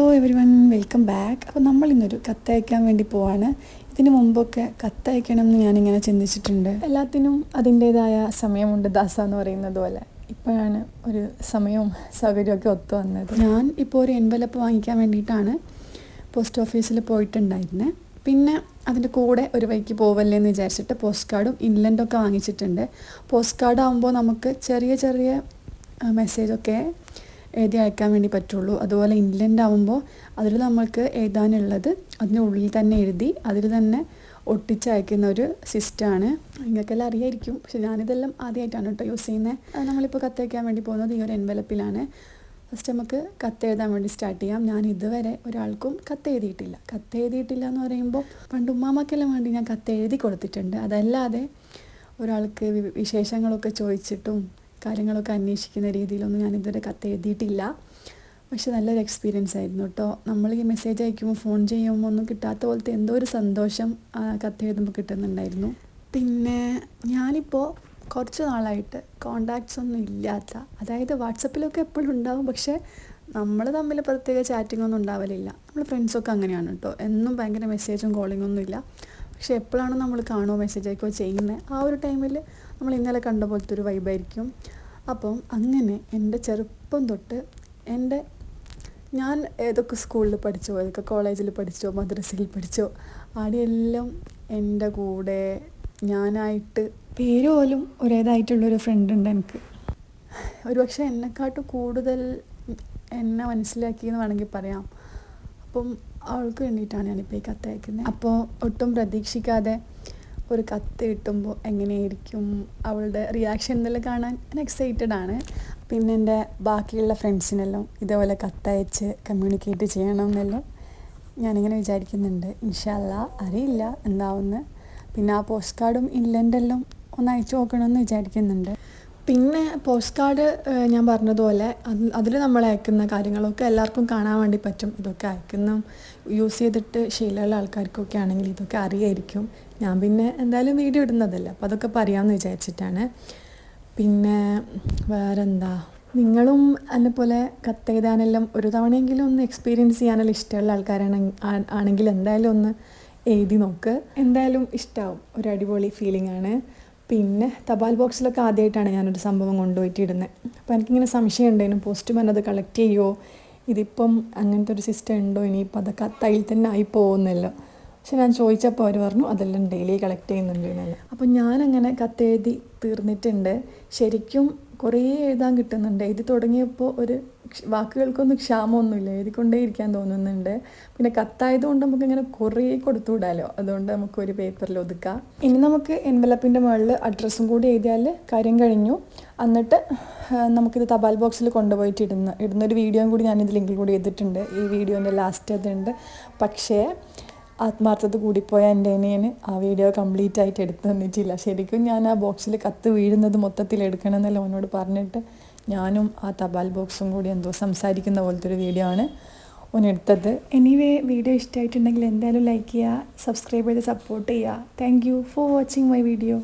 Every one welcome back അപ്പോൾ നമ്മൾ ഇന്നൊരു കത്തയക്കാൻ വേണ്ടി പോവാണ്. ഇതിന് മുമ്പൊക്കെ കത്തയക്കണം എന്ന് ഞാനിങ്ങനെ ചിന്തിച്ചിട്ടുണ്ട്. എല്ലാത്തിനും അതിന്റേതായ സമയമുണ്ട് ദാസ എന്ന് പറയുന്നത് പോലെ. ഇപ്പോഴാണ് ഒരു സമയവും സൗകര്യമൊക്കെ ഒത്തു വന്നത്. ഞാൻ ഇപ്പോൾ ഒരു എൻവലപ്പ് വാങ്ങിക്കാൻ വേണ്ടിയിട്ടാണ് പോസ്റ്റ് ഓഫീസിൽ പോയിട്ടുണ്ടായിരുന്നത് പിന്നെ അതിന്റെ കൂടെ ഒരു വഴിക്ക് പോവല്ലേ എന്ന് വിചാരിച്ചിട്ട് പോസ്റ്റ് കാർഡും ഇൻലൻഡൊക്കെ വാങ്ങിച്ചിട്ടുണ്ട്. പോസ്റ്റ് കാർഡ് ആകുമ്പോൾ നമുക്ക് ചെറിയ ചെറിയ മെസ്സേജൊക്കെ എഴുതി അയക്കാൻ വേണ്ടി പറ്റുള്ളൂ. അതുപോലെ ഇൻലൻഡ് ആകുമ്പോൾ അതിൽ നമ്മൾക്ക് എഴുതാനുള്ളത് അതിനുള്ളിൽ തന്നെ എഴുതി അതിൽ തന്നെ ഒട്ടിച്ചയക്കുന്ന ഒരു സിസ്റ്റമാണ് നിങ്ങൾക്കെല്ലാം അറിയായിരിക്കും. പക്ഷെ ഞാനിതെല്ലാം ആദ്യമായിട്ടാണ് കേട്ടോ യൂസ് ചെയ്യുന്നത് നമ്മളിപ്പോൾ കത്തയക്കാൻ വേണ്ടി പോകുന്നത് ഈ ഒരു എൻവലപ്പിലാണ് ഫസ്റ്റ് നമുക്ക് കത്തെഴുതാൻ വേണ്ടി സ്റ്റാർട്ട് ചെയ്യാം. ഞാൻ ഇതുവരെ ഒരാൾക്കും കത്തെഴുതിയിട്ടില്ല. കത്തെഴുതിയിട്ടില്ല എന്ന് പറയുമ്പോൾ പണ്ട് ഉമ്മാമ്മക്കെല്ലാം വേണ്ടി ഞാൻ കത്തെഴുതി കൊടുത്തിട്ടുണ്ട്. അതല്ലാതെ ഒരാൾക്ക് വിശേഷങ്ങളൊക്കെ ചോദിച്ചിട്ടും കാര്യങ്ങളൊക്കെ അന്വേഷിക്കുന്ന രീതിയിലൊന്നും ഞാൻ ഇതുവരെ കത്ത് എഴുതിയിട്ടില്ല പക്ഷെ നല്ലൊരു എക്സ്പീരിയൻസ് ആയിരുന്നു കേട്ടോ നമ്മൾ ഈ മെസ്സേജ് അയക്കുമ്പോൾ ഫോൺ ചെയ്യുമ്പോൾ ഒന്നും കിട്ടാത്ത പോലത്തെ എന്തോ ഒരു സന്തോഷം കത്ത് എഴുതുമ്പോൾ കിട്ടുന്നുണ്ടായിരുന്നു. പിന്നെ ഞാനിപ്പോൾ കുറച്ച് നാളായിട്ട് കോണ്ടാക്ട്സ് ഒന്നും ഇല്ലാത്ത അതായത് വാട്സപ്പിലൊക്കെ എപ്പോഴും ഉണ്ടാവും പക്ഷേ നമ്മൾ തമ്മിൽ പ്രത്യേക ചാറ്റിംഗ് ഒന്നും ഉണ്ടാവലില്ല. നമ്മൾ ഫ്രണ്ട്സൊക്കെ അങ്ങനെയാണ് കേട്ടോ എന്നും ഭയങ്കര മെസ്സേജും കോളിംഗ് ഒന്നും ഇല്ല. പക്ഷേ എപ്പോഴാണ് നമ്മൾ കാണുമോ മെസ്സേജ് അയക്കുകയോ ചെയ്യുന്നത് ആ ഒരു ടൈമിൽ നമ്മൾ ഇന്നലെ കണ്ട പോലത്തെ ഒരു വൈബായിരിക്കും അപ്പം അങ്ങനെ എന്റെ ചെറുപ്പം തൊട്ട് എന്റെ ഞാൻ ഏതൊക്കെ സ്കൂളിൽ പഠിച്ചോ ഏതൊക്കെ കോളേജിൽ പഠിച്ചോ മദ്രസയിൽ പഠിച്ചോ ആടെയെല്ലാം എന്റെ കൂടെ ഞാനായിട്ട് പേര് പോലും ഒരേതായിട്ടുള്ളൊരു ഫ്രണ്ട് ഉണ്ട് എനിക്ക്. ഒരുപക്ഷെ എന്നെക്കാട്ടും കൂടുതൽ എന്നെ മനസ്സിലാക്കി എന്ന് വേണമെങ്കിൽ പറയാം. അപ്പം അവൾക്ക് വേണ്ടിയിട്ടാണ് ഞാനിപ്പോൾ ഈ കത്ത് അയക്കുന്നത് അപ്പോൾ ഒട്ടും പ്രതീക്ഷിക്കാതെ ഒരു കത്ത് കിട്ടുമ്പോൾ എങ്ങനെയായിരിക്കും അവളുടെ റിയാക്ഷൻ എന്നെല്ലാം കാണാൻ ഞാൻ എക്സൈറ്റഡ് ആണ്. പിന്നെ എന്റെ ബാക്കിയുള്ള ഫ്രണ്ട്സിനെല്ലാം ഇതേപോലെ കത്തയച്ച് കമ്മ്യൂണിക്കേറ്റ് ചെയ്യണം എന്നെല്ലാം ഞാനിങ്ങനെ വിചാരിക്കുന്നുണ്ട്. ഇൻഷല്ല അറിയില്ല എന്താവുമെന്ന് പിന്നെ ആ പോസ്റ്റ് കാർഡും ഇല്ലെന്റെല്ലാം ഒന്ന് അയച്ചു നോക്കണമെന്ന് വിചാരിക്കുന്നുണ്ട്. പിന്നെ പോസ്റ്റ് കാർഡ് ഞാൻ പറഞ്ഞതുപോലെ അതിൽ നമ്മൾ അയക്കുന്ന കാര്യങ്ങളൊക്കെ എല്ലാവർക്കും കാണാൻ വേണ്ടി പറ്റും. ഇതൊക്കെ അയക്കുന്ന. യൂസ് ചെയ്തിട്ട് ശീലമുള്ള ആൾക്കാർക്കൊക്കെ ആണെങ്കിൽ ഇതൊക്കെ അറിയായിരിക്കും. ഞാൻ പിന്നെ എന്തായാലും വീഡിയോ ഇടുന്നതല്ല. അപ്പോൾ അതൊക്കെ പറയാമെന്ന് വിചാരിച്ചിട്ടാണ്. പിന്നെ വേറെന്താ? നിങ്ങളും എന്നെ പോലെ കത്തെഴുതാനെല്ലാം ഒരു തവണയെങ്കിലും ഒന്ന് എക്സ്പീരിയൻസ് ചെയ്യാനെല്ലാം ഇഷ്ടമുള്ള ആൾക്കാരാണ് ആണെങ്കിൽ എന്തായാലും ഒന്ന് എഴുതി നോക്ക്. എന്തായാലും ഇഷ്ടമാവും ഒരു അടിപൊളി ഫീലിംഗ് ആണ്. പിന്നെ തപാൽ ബോക്സിലൊക്കെ ആദ്യമായിട്ടാണ് ഞാനൊരു സംഭവം കൊണ്ടുപോയിട്ട് ഇടുന്നത് അപ്പോൾ എനിക്കിങ്ങനെ സംശയം ഉണ്ടായിരുന്നു പോസ്റ്റ്മാൻ അത് കളക്ട് ചെയ്യുമോ ഇതിപ്പം അങ്ങനത്തെ ഒരു സിസ്റ്റം ഉണ്ടോ? ഇനിയിപ്പോൾ അതൊക്കെ തയ്യിൽ തന്നെ ആയി പോകുന്നല്ലോ. പക്ഷെ ഞാൻ ചോദിച്ചപ്പോൾ അവർ പറഞ്ഞു അതെല്ലാം ഡെയിലി കളക്ട് ചെയ്യുന്നുണ്ട് എന്നല്ല അപ്പോൾ ഞാനങ്ങനെ കത്തെഴുതി തീർന്നിട്ടുണ്ട്. ശരിക്കും കുറേ എഴുതാൻ കിട്ടുന്നുണ്ട്. എഴുതി തുടങ്ങിയപ്പോൾ ഒരു വാക്കുകൾക്കൊന്നും ക്ഷാമമൊന്നുമില്ല. എഴുതിക്കൊണ്ടേ ഇരിക്കാൻ തോന്നുന്നുണ്ട്. പിന്നെ കത്തായതുകൊണ്ട് നമുക്ക് ഇങ്ങനെ കുറേ കൊടുത്തുവിടാലോ. അതുകൊണ്ട് നമുക്ക് ഒരു പേപ്പറിൽ ഒതുക്കാം. ഇനി നമുക്ക് എൻവലപ്പിന്റെ മുകളിൽ അഡ്രസ്സും കൂടി എഴുതിയാൽ കാര്യം കഴിഞ്ഞു. എന്നിട്ട് നമുക്കിത് തപാൽ ബോക്സിൽ കൊണ്ടുപോയിട്ട് ഇടുന്ന ഇടുന്നൊരു വീഡിയോയും കൂടി ഞാനിത് ലിങ്കിൽ കൂടി ചെയ്തിട്ടുണ്ട് ഈ വീഡിയോന്റെ ലാസ്റ്റ് അതുണ്ട് പക്ഷേ ആത്മാർത്ഥത കൂടിപ്പോയ എന്റെ അനിയന് ആ വീഡിയോ കംപ്ലീറ്റ് ആയിട്ട് എടുത്തു തന്നിട്ടില്ല. ശരിക്കും ഞാൻ ആ ബോക്സിൽ കത്ത് വീഴുന്നത് മൊത്തത്തിൽ എടുക്കണം എന്നല്ല അവനോട് പറഞ്ഞിട്ട് ഞാനും ആ തപാൽ ബോക്സും കൂടി എന്തോ സംസാരിക്കുന്ന പോലത്തെ ഒരു വീഡിയോ ആണ് ഒന്നെടുത്തത്. എനിവേ വീഡിയോ ഇഷ്ടമായിട്ടുണ്ടെങ്കിൽ എന്തായാലും ലൈക്ക് ചെയ്യുക സബ്സ്ക്രൈബ് ചെയ്ത് സപ്പോർട്ട് ചെയ്യുക. Thank you for watching my video